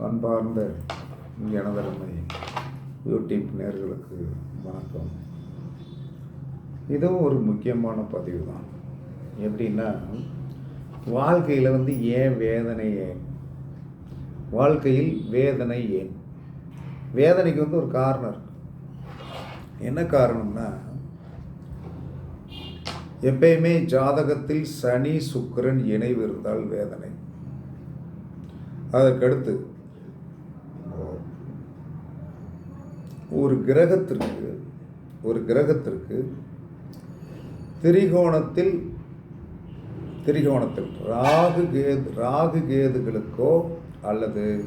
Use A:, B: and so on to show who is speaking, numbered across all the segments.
A: அன்பார்ந்த எனதருமை யூடியூப் நேர்களுக்கு வணக்கம். இதுவும் ஒரு முக்கியமான பதிவு தான் எப்படின்னா வாழ்க்கையில் வந்து ஏன் வேதனை ஏன்? வாழ்க்கையில் வேதனை ஏன்? வேதனைக்கு வந்து ஒரு காரணம் இருக்கு. என்ன காரணம்னா எப்பயுமே ஜாதகத்தில் சனி சுக்கிரன் இணைவு இருந்தால் வேதனை. அதற்கடுத்து ஒரு கிரகத்திற்கு ஒரு கிரகத்திற்கு திரிகோணத்தில் திரிகோணத்தில் ராகு கேது ராகு கேதுகளுக்கோ அல்லது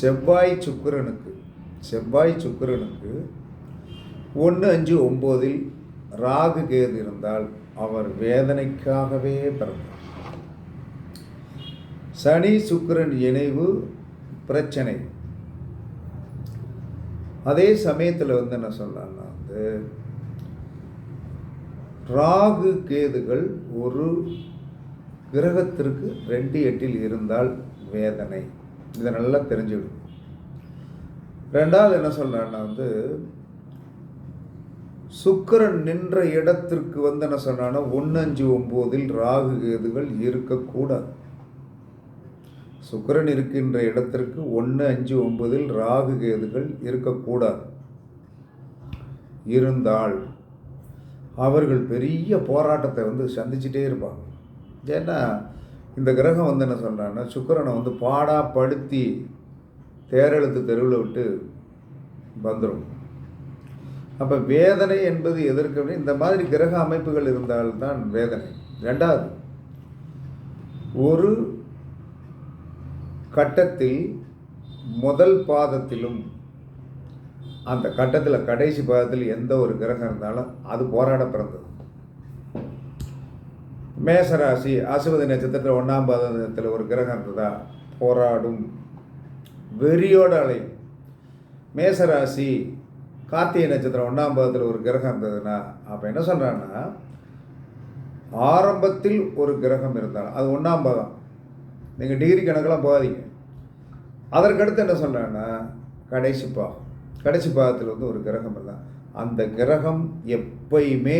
A: செவ்வாய் சுக்கிரனுக்கு செவ்வாய் சுக்கிரனுக்கு ஒன்று அஞ்சு ஒம்போதில் ராகு கேது இருந்தால் அவர் வேதனைக்காகவே பிறந்தார். சனி சுக்கிரன் இணைவு பிரச்சனை. அதே சமயத்தில் வந்து என்ன சொல்லலாம்னா வந்து ராகு கேதுகள் ஒரு கிரகத்திற்கு ரெண்டு எட்டில் இருந்தால் வேதனை. இதை நல்லா தெரிஞ்சுக்கணும். ரெண்டாவது என்ன சொல்கிறேன்னா வந்து சுக்கிரன் நின்ற இடத்திற்கு வந்து என்ன சொன்னான்னா ஒன்று அஞ்சு ஒம்போதில் ராகு கேதுகள் இருக்கக்கூடாது. சுக்கரன் இருக்கின்ற இடத்திற்கு ஒன்று அஞ்சு ஒன்பதில் ராகு கேதுகள் இருக்கக்கூடாது. இருந்தால் அவர்கள் பெரிய போராட்டத்தை வந்து சந்திச்சிட்டே இருப்பாங்க. ஏன்னா இந்த கிரகம் வந்து என்ன சொல்கிறாங்கன்னா சுக்கரனை வந்து பாடாப்படுத்தி தேரெழுத்து தெருவில் விட்டு வந்துடும் அப்போ வேதனை என்பது எதற்கு இந்த மாதிரி கிரக அமைப்புகள் இருந்தால்தான் வேதனை. ரெண்டாவது ஒரு கட்டத்தில் முதல் பாதத்திலும் அந்த கட்டத்தில் கடைசி பாதத்தில் எந்த ஒரு கிரகம் இருந்தாலும் அது போராட பிறந்தது. மேசராசி அசுவதி நட்சத்திரத்தில் ஒன்றாம் பாதத்தில் ஒரு கிரகம் இருந்ததா? போராடும். வெறியோடு அலையும். மேசராசி கார்த்திகை நட்சத்திரம் ஒன்றாம் பாதத்தில் ஒரு கிரகம் இருந்ததுன்னா அப்போ என்ன சொல்கிறான்னா ஆரம்பத்தில் ஒரு கிரகம் இருந்தால் அது ஒன்றாம் பாதம். நீங்கள் டிகிரி கணக்கெல்லாம் போகாதீங்க. அதற்கடுத்து என்ன சொன்னேன்னா கடைசி பாகம் கடைசி பாகத்தில் வந்து ஒரு கிரகம் இல்லை அந்த கிரகம் எப்பயுமே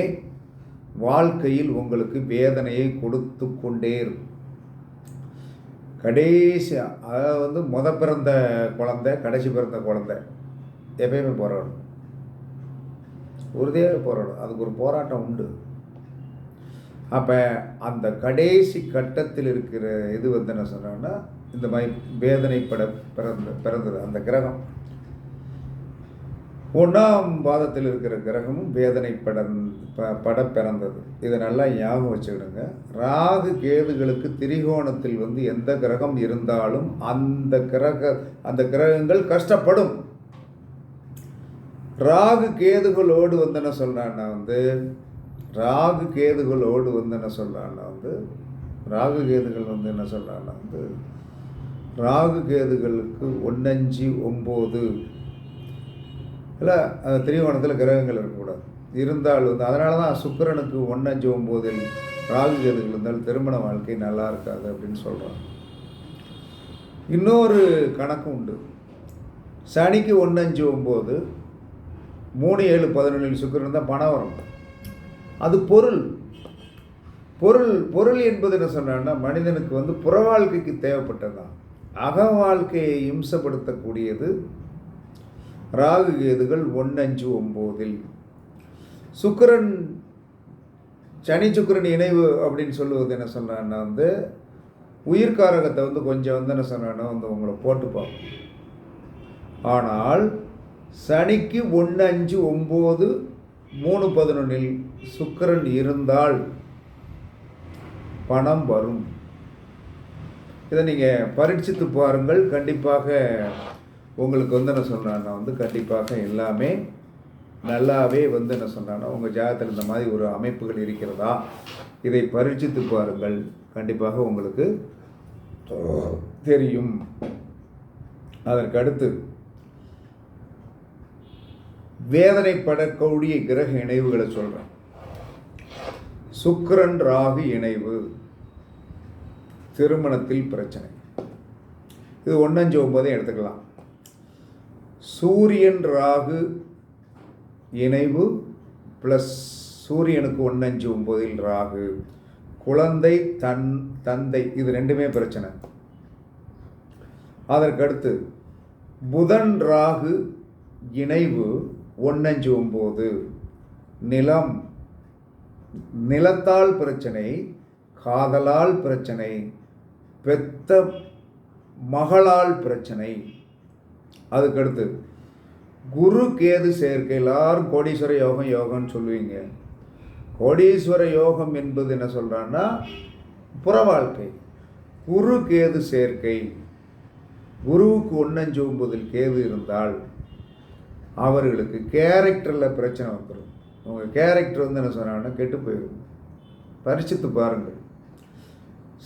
A: வாழ்க்கையில் உங்களுக்கு வேதனையை கொடுத்து கொண்டே இருக்கும். கடைசி அதாவது வந்து முத பிறந்த குழந்தை கடைசி பிறந்த குழந்தை எப்பயுமே போராடும். உறுதியாக போராடும். அதுக்கு ஒரு போராட்டம் உண்டு. அப்போ அந்த கடைசி கட்டத்தில் இருக்கிற இது வந்து என்ன சொன்னோன்னா இந்த மாதிரி வேதனைப்பட பிறந்த பிறந்தது அந்த கிரகம். ஒன்றாம் பாதத்தில் இருக்கிற கிரகமும் வேதனைப்பட ப- பட பிறந்தது. இதை நல்லா ஞாபகம் வச்சுக்கிடுங்க. ராகு கேதுகளுக்கு திரிகோணத்தில் வந்து எந்த கிரகம் இருந்தாலும் அந்த கிரக அந்த கிரகங்கள் கஷ்டப்படும். ராகு கேதுகளோடு வந்து என்ன சொல்கிறான்னா வந்து ராகு கேதுகளோடு வந்து என்ன சொல்கிறான்னா வந்து ராகு கேதுகள் வந்து என்ன சொல்கிறான்னா வந்து ராகு கேதுகளுக்கு ஒன்னஞ்சு ஒம்பது. இல்லை திரிகோணத்தில் கிரகங்கள் இருக்கக்கூடாது. இருந்தால் வந்து அதனால தான் சுக்கிரனுக்கு ஒன்னஞ்சு ஒம்போதில் ராகு கேதுகள் இருந்தால் திருமண வாழ்க்கை நல்லா இருக்காது அப்படின்னு சொல்கிறாங்க இன்னொரு கணக்கு உண்டு. சனிக்கு ஒன்னஞ்சு ஒம்பது மூணு ஏழு பதினொன்றில் சுக்கிரன் தான் பணம் வரும் அது பொருள். பொருள் பொருள் என்பது என்ன சொன்னான்னா மனிதனுக்கு வந்து புற வாழ்க்கைக்கு தேவைப்பட்டதுதான் அக வாழ்க்கையை இம்சப்படுத்தக்கூடியது ராகு கேதுகள் ஒன்று அஞ்சு ஒம்போதில். சுக்கிரன் சனி சுக்கிரன் இணைவு அப்படின்னு சொல்லுவது என்ன சொன்னான்னா வந்து உயிர்காரகத்தை வந்து கொஞ்சம் வந்து என்ன சொன்னான்னா வந்து உங்களை போட்டு பார்க்கும். ஆனால் சனிக்கு ஒன்று அஞ்சு ஒம்பது மூணு பதினொன்றில் சுக்கரன் இருந்தால் பணம் வரும். இதை நீங்கள் பரீட்சித்து பாருங்கள். கண்டிப்பாக உங்களுக்கு வந்து என்ன சொன்னான்னா வந்து கண்டிப்பாக எல்லாமே நல்லாவே வந்து என்ன சொன்னான்னா உங்கள் ஜாதகத்தில் இந்த மாதிரி ஒரு அமைப்புகள் இருக்கிறதா? இதை பரீட்சித்து பாருங்கள். கண்டிப்பாக உங்களுக்கு தெரியும். அதற்கு அடுத்து வேதனைப்படக்கூடிய கிரக இணைவுகளை சொல்கிறேன் சுக்கரன் ராகு இணைவு திருமணத்தில் பிரச்சனை. இது ஒன்றஞ்சு ஒம்போதையும் எடுத்துக்கலாம். சூரியன் ராகு இணைவு ப்ளஸ் சூரியனுக்கு ஒன்றஞ்சு ஒம்போதில் ராகு. குழந்தை தன் தந்தை இது ரெண்டுமே பிரச்சனை. அதற்கடுத்து புதன் ராகு இணைவு ஒன்னஞ்சு ஒம்பது நிலம். நிலத்தால் பிரச்சனை காதலால் பிரச்சனை பெத்த மகளால் பிரச்சனை. அதுக்கடுத்து குரு கேது சேர்க்கை எல்லாரும் கோடீஸ்வர யோகம் யோகம்னு சொல்லுவீங்க. கோடீஸ்வர யோகம் என்பது என்ன சொல்கிறான்னா புற வாழ்க்கை குரு கேது சேர்க்கை. குருவுக்கு ஒன்னஞ்சு ஒன்பதில் கேது இருந்தால் அவர்களுக்கு கேரக்டரில் பிரச்சனை வந்துடும் உங்கள் கேரக்டர் வந்து என்ன சொன்னாங்கன்னா கெட்டு போயிடும் பரிசித்து பாருங்கள்.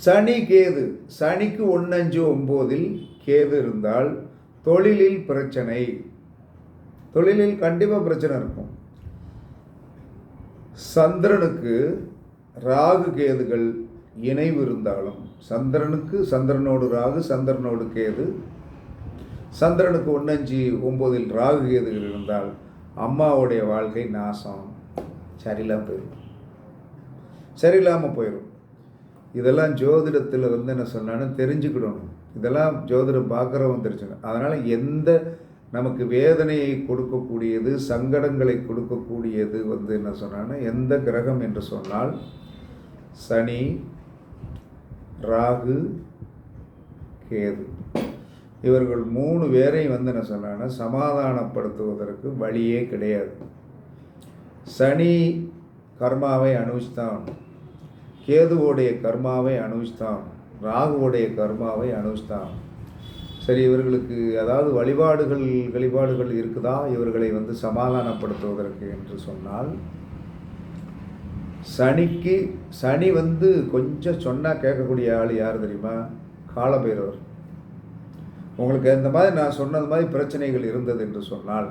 A: சனி கேது சனிக்கு ஒன்னஞ்சு ஒம்போதில் கேது இருந்தால் தொழிலில் பிரச்சனை. தொழிலில் கண்டிப்பாக பிரச்சனை இருக்கும். சந்திரனுக்கு ராகு கேதுகள் இணைவு இருந்தாலும் சந்திரனுக்கு சந்திரனோடு ராகு சந்திரனோடு கேது சந்திரனுக்கு ஒன்னஞ்சு ஒம்போதில் ராகு எதுகள் இருந்தால் அம்மாவுடைய வாழ்க்கை நாசம். சரியில்லாமல் போயிடும் சரியில்லாமல் போயிடும் இதெல்லாம் ஜோதிடத்தில் வந்து என்ன சொன்னாலும் தெரிஞ்சுக்கிடணும். இதெல்லாம் ஜோதிடம் பார்க்குறவன் தெரிஞ்சுக்கணும். அதனால் எந்த நமக்கு வேதனையை கொடுக்கக்கூடியது சங்கடங்களை கொடுக்கக்கூடியது வந்து என்ன சொன்னான்னா எந்த கிரகம் என்று சொன்னால் சனி ராகு கேது. இவர்கள் மூணு பேரையும் வந்து என்ன சொன்னாங்கன்னா சமாதானப்படுத்துவதற்கு வழியே கிடையாது. சனி கர்மாவை அனுபவிச்சுதான் கேதுவோடைய கர்மாவை அனுபவிச்சுதான் ராகுவோடைய கர்மாவை அனுபவிச்சுதான் சரி இவர்களுக்கு அதாவது வழிபாடுகள் வழிபாடுகள் இருக்குதா? இவர்களை வந்து சமாதானப்படுத்துவதற்கு என்று சொன்னால் சனிக்கு சனி வந்து கொஞ்சம் சொன்னால் கேட்கக்கூடிய ஆள் யார் தெரியுமா? காலபைரவர். உங்களுக்கு இந்த மாதிரி நான் சொன்னது மாதிரி பிரச்சனைகள் இருந்தது என்று சொன்னால்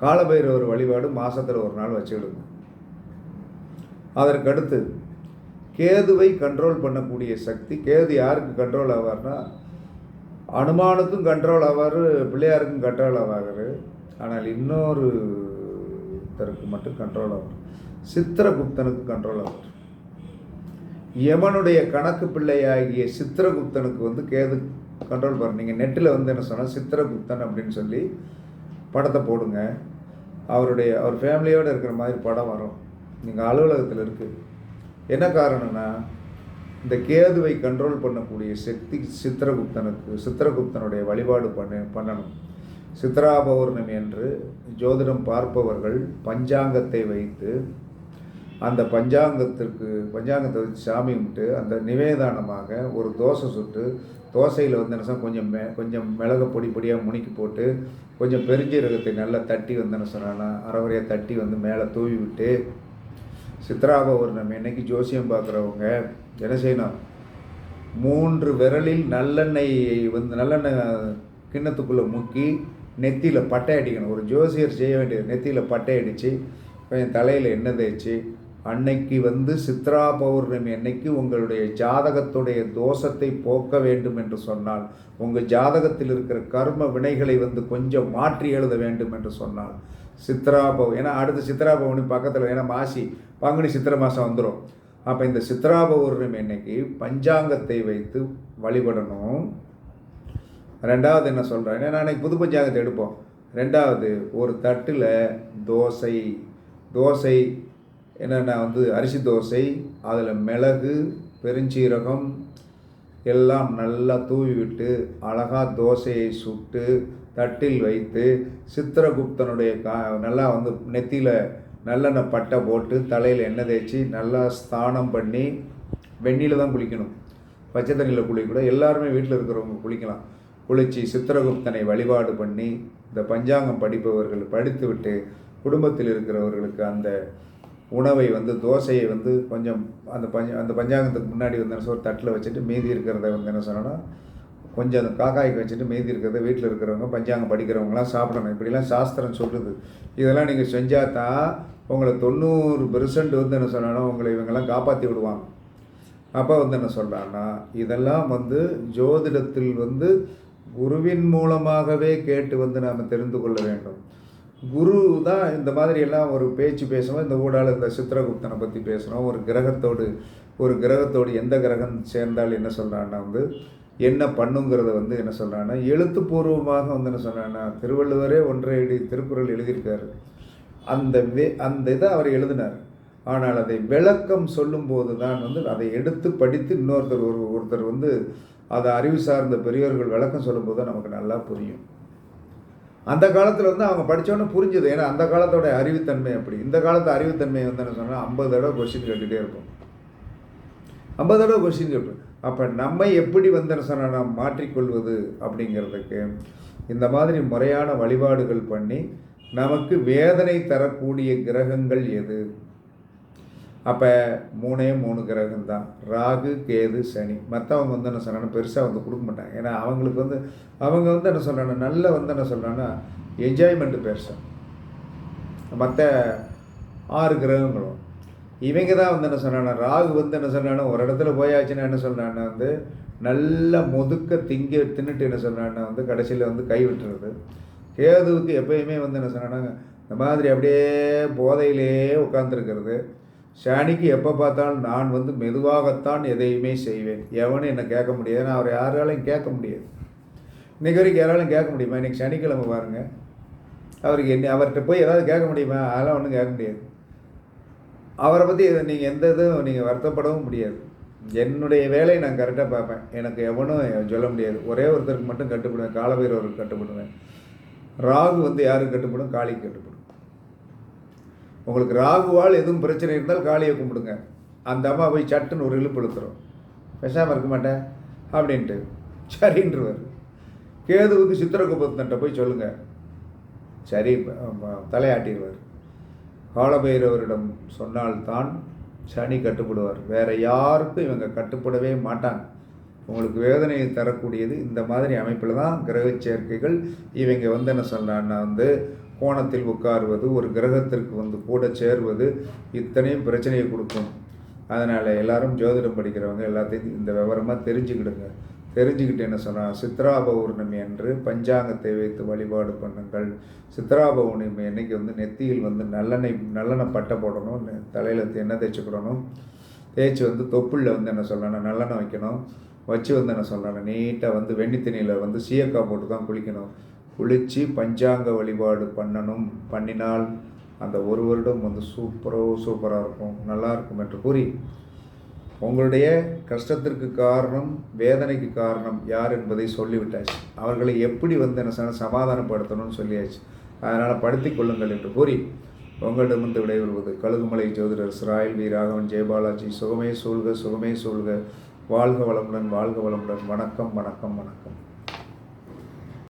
A: காலபைரவர் வழிபாடு மாதத்தில் ஒரு நாள் வச்சுக்கிடுங்க. அதற்கடுத்து கேதுவை கண்ட்ரோல் பண்ணக்கூடிய சக்தி கேது யாருக்கு கண்ட்ரோல் ஆவார்னா அனுமானுக்கும் கண்ட்ரோல் ஆவார் பிள்ளையாருக்கும் கண்ட்ரோல் ஆவார். ஆனால் இன்னொரு தருக்கு மட்டும் கண்ட்ரோல் ஆவார். சித்திரகுப்தனுக்கு கண்ட்ரோல் ஆவார். யமனுடைய கணக்கு பிள்ளையாகிய சித்திரகுப்தனுக்கு வந்து கேது கண்ட்ரோல் பண்ண. நீங்கள் நெட்டில் வந்து என்ன சொன்னால் சித்திரகுப்தன் அப்படின்னு சொல்லி படத்தை போடுங்க. அவருடைய அவர் ஃபேமிலியோடு இருக்கிற மாதிரி படம் வரும். நீங்கள் அலுவலகத்தில் இருக்குது என்ன காரணம்னா இந்த கேதுவை கண்ட்ரோல் பண்ணக்கூடிய சக்தி சித்திரகுப்தனுக்கு சித்திரகுப்தனுடைய வழிபாடு பண்ண பண்ணணும். சித்ரா பௌர்ணமி என்று ஜோதிடம் பார்ப்பவர்கள் பஞ்சாங்கத்தை வைத்து அந்த பஞ்சாங்கத்திற்கு பஞ்சாங்கத்தை வச்சு சாமி கும்பிட்டு அந்த நிவேதானமாக ஒரு தோசை சுட்டு தோசையில் வந்து என்ன கொஞ்சம் மெ கொஞ்சம் மிளகு பொடி பொடியாக முனிக்கி போட்டு கொஞ்சம் பெருஞ்சீரகத்தை நல்லா தட்டி வந்து என்ன சொன்னான்னா அறவரையாக தட்டி வந்து மேலே தூவி விட்டு சித்ராவை ஒரு நம்ம இன்னைக்கு ஜோசியம் பார்க்குறவங்க என்ன செய்யணும்? மூன்று விரலில் நல்லெண்ணெய் வந்து நல்லெண்ணெய் கிண்ணத்துக்குள்ளே முக்கி நெத்தியில் பட்டை அடிக்கணும். ஒரு ஜோசியர் செய்ய வேண்டியது நெத்தியில் பட்டை அடித்து கொஞ்சம் தலையில் எண்ணெய் தேய்ச்சி அன்னைக்கு வந்து சித்ரா பௌர்ணமி அன்னைக்கு உங்களுடைய ஜாதகத்துடைய தோஷத்தை போக்க வேண்டும் என்று சொன்னால் உங்கள் ஜாதகத்தில் இருக்கிற கர்ம வினைகளை வந்து கொஞ்சம் மாற்றி எழுத வேண்டும் என்று சொன்னால் சித்ரா பௌ ஏன்னா அடுத்த சித்ரா பௌர்ணமி பக்கத்தில் ஏன்னா மாசி பங்குனி சித்திரை மாதம் வந்துடும் அப்போ இந்த சித்ரா பௌர்ணமி அன்னைக்கு பஞ்சாங்கத்தை வைத்து வழிபடணும். ரெண்டாவது என்ன சொல்கிறேன் ஏன்னா அன்னைக்கு புது பஞ்சாங்கத்தை எடுப்போம். ரெண்டாவது ஒரு தட்டில் தோசை தோசை என்னென்னா வந்து அரிசி தோசை அதில் மிளகு பெருஞ்சீரகம் எல்லாம் நல்லா தூவி விட்டு அழகாக தோசையை சுட்டு தட்டில் வைத்து சித்திரகுப்தனுடைய கா நல்லா வந்து நெத்தியில் நல்லெண்ணெய் பட்டை போட்டு தலையில் எண்ணெய் தேய்ச்சி நல்லா ஸ்தானம் பண்ணி வெந்நியில் தான் குளிக்கணும். பச்சை தண்ணியில் குளிக்கூட எல்லாருமே வீட்டில் இருக்கிறவங்க குளிக்கலாம். குளித்து சித்திரகுப்தனை வழிபாடு பண்ணி இந்த பஞ்சாங்கம் படிப்பவர்கள் படித்து விட்டு குடும்பத்தில் இருக்கிறவர்களுக்கு அந்த உணவை வந்து தோசையை வந்து கொஞ்சம் அந்த பஞ்ச அந்த பஞ்சாங்கத்துக்கு முன்னாடி வந்து என்ன ஒரு தட்டில் வச்சுட்டு மீதி இருக்கிறத வந்து என்ன சொன்னோன்னா கொஞ்சம் அந்த காக்காய்க்கு வச்சுட்டு மீதி இருக்கிறத வீட்டில் இருக்கிறவங்க பஞ்சாங்கம் படிக்கிறவங்களாம் சாப்பிடணும். இப்படிலாம் சாஸ்திரம் சொல்லுது. இதெல்லாம் நீங்கள் செஞ்சால் தான் உங்களை தொண்ணூறு பெர்சன்ட் வந்து என்ன சொன்னாலும் உங்களை இவங்கெல்லாம் காப்பாற்றி விடுவாங்க. அப்போ வந்து என்ன சொல்கிறான்னா இதெல்லாம் வந்து ஜோதிடத்தில் வந்து குருவின் மூலமாகவே கேட்டு வந்து நாம் தெரிந்து கொள்ள வேண்டும். குரு தான் இந்த மாதிரி எல்லாம் ஒரு பேச்சு பேசுவோம் இந்த ஊடால இந்த சித்திரகுப்தனை பற்றி பேசுகிறோம் ஒரு கிரகத்தோடு ஒரு கிரகத்தோடு எந்த கிரகம் சேர்ந்தால் என்ன சொல்கிறான்னா வந்து என்ன பண்ணுங்கிறத வந்து என்ன சொல்கிறான்னா எழுத்துப்பூர்வமாக வந்து என்ன சொல்கிறான்னா திருவள்ளுவரே ஒன்றை திருக்குறள் எழுதியிருக்காரு. அந்த வே அந்த இதை அவர் எழுதினார். ஆனால் அதை விளக்கம் சொல்லும்போது தான் வந்து அதை எடுத்து படித்து இன்னொருத்தர் ஒரு ஒருத்தர் வந்து அதை அறிவு சார்ந்த பெரியவர்கள் விளக்கம் சொல்லும்போது தான் நமக்கு நல்லா புரியும். அந்த காலத்தில் வந்து அவங்க படித்தோன்னே புரிஞ்சுது. ஏன்னா அந்த காலத்தோட அறிவுத்தன்மை அப்படி. இந்த காலத்து அறிவுத்தன்மை வந்து என்ன சொன்னால் ஐம்பது தடவை கொஸ்டின் கேட்டுகிட்டே இருக்கும். ஐம்பது தடவை கொஸ்டின் கேட்பேன் அப்போ நம்மை எப்படி வந்து என்ன சொன்னால் நாம் மாற்றிக்கொள்வது அப்படிங்கிறதுக்கு இந்த மாதிரி முறையான வழிபாடுகள் பண்ணி நமக்கு வேதனை தரக்கூடிய கிரகங்கள் எது? அப்போ மூணே மூணு கிரகம் தான் ராகு கேது சனி. மற்றவங்க வந்து என்ன சொல்கிறாங்கன்னா பெருசாக வந்து கொடுக்க மாட்டாங்க. ஏன்னா அவங்களுக்கு வந்து அவங்க வந்து என்ன சொல்கிறாங்க நல்ல வந்து என்ன சொல்கிறாங்கன்னா என்ஜாய்மெண்ட்டு பெருசாக மற்ற ஆறு கிரகங்களும். இவங்க தான் வந்து என்ன சொன்னாங்கன்னா ராகு வந்து என்ன சொன்னாங்கன்னா ஒரு இடத்துல போயாச்சுன்னா என்ன சொல்கிறான்னா வந்து நல்ல முதுக்க திங்க தின்னுட்டு என்ன சொல்கிறான்னா வந்து கடைசியில் வந்து கை விட்டுறது. கேதுவுக்கு எப்பயுமே வந்து என்ன சொன்னாங்கன்னா இந்த மாதிரி அப்படியே போதையிலே உட்காந்துருக்கிறது சனிக்கு எப்போ பார்த்தாலும் நான் வந்து மெதுவாகத்தான் எதையுமே செய்வேன். எவனும் என்னை கேட்க முடியாது. நான் அவரை யாராலையும் கேட்க முடியாது. இன்றைக்கி வரைக்கும் யாராலும் கேட்க முடியுமா? இன்றைக்கி சனிக்கிழமை பாருங்கள் அவருக்கு என்ன அவர்கிட்ட போய் ஏதாவது கேட்க முடியுமா? அதெல்லாம் ஒன்றும் கேட்க முடியாது. அவரை பற்றி நீங்கள் எந்த இதுவும் நீங்கள் வருத்தப்படவும் முடியாது. என்னுடைய வேலையை நான் கரெக்டாக பார்ப்பேன். எனக்கு எவனும் சொல்ல முடியாது. ஒரே ஒருத்தருக்கு மட்டும் கட்டுப்படுவேன். காலபைரவருக்கு கட்டுப்படுவேன். ராகு வந்து யாருக்கு கட்டுப்படும்? காளிக்கு கட்டுப்படும். உங்களுக்கு ராகுவால் எதுவும் பிரச்சனை இருந்தால் காளியை கும்பிடுங்க. அந்த அம்மா போய் சட்டுன்னு ஒரு இழுப்பு இழுத்துரும். பேசாமல் இருக்க மாட்டேன் அப்படின்ட்டு. சரின்றவர். கேதுவுக்கு சித்திரகுபத்தன்ட்ட போய் சொல்லுங்கள் சரி தலையாட்டிடுவார். காலபைரவரிடம் சொன்னால்தான் சனி கட்டுப்படுவார். வேறு யாருக்கும் இவங்க கட்டுப்படவே மாட்டாங்க. உங்களுக்கு வேதனையை தரக்கூடியது இந்த மாதிரி அமைப்பில் தான் கிரக சேர்க்கைகள். இவங்க வந்து என்ன சொன்னான்னா வந்து கோணத்தில் உட்காருவது ஒரு கிரகத்திற்கு வந்து கூட சேர்வது இத்தனையும் பிரச்சனையை கொடுக்கும். அதனால் எல்லாரும் ஜோதிடம் படிக்கிறவங்க எல்லாத்தையும் இந்த விவரமாக தெரிஞ்சுக்கிடுங்க. தெரிஞ்சுக்கிட்டு என்ன சொன்னால் சித்ரா பௌர்ணமி என்று பஞ்சாங்கத்தை வைத்து வழிபாடு பண்ணுங்கள். சித்ரா பௌர்ணமி அன்னைக்கு வந்து நெத்தியில் வந்து நல்லெண்ணெய் நல்லெண்ணெய் பட்டை போடணும் தலையில் எண்ணெய் தேய்ச்சிக்கிடணும். தேய்ச்சி வந்து தொப்புளில் வந்து என்ன சொல்லணும் நல்லெண்ணெய் வைக்கணும். வச்சு வந்து என்ன சொல்லணும் நீட்டாக வந்து வெண்ணி தண்ணியில் வந்து சீயக்காய் போட்டு தான் குளிக்கணும். குளித்து பஞ்சாங்க வழிபாடு பண்ணணும். பண்ணினால் அந்த ஒரு வருடம் வந்து சூப்பரோ சூப்பராக இருக்கும். நல்லா இருக்கும் என்று கூறி உங்களுடைய கஷ்டத்திற்கு காரணம் வேதனைக்கு காரணம் யார் என்பதை சொல்லிவிட்டாச்சு. அவர்களை எப்படி வந்து என்ன சொன்ன சமாதானப்படுத்தணும்னு சொல்லியாச்சு. அதனால் படுத்தி கொள்ளுங்கள் என்று கூறி உங்களிடமிருந்து விடைபெறுவது கழுகுமலை ஜோதிடர் சிராயல் வி. ராகவன் ஜெயபாலாஜி சுகமே சூழ்க சுகமே சூழ்க. வாழ்க வளமுடன் வாழ்க வளமுடன். வணக்கம் வணக்கம் வணக்கம்.